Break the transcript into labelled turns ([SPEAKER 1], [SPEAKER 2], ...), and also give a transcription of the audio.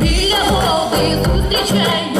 [SPEAKER 1] біля голови зустрічай.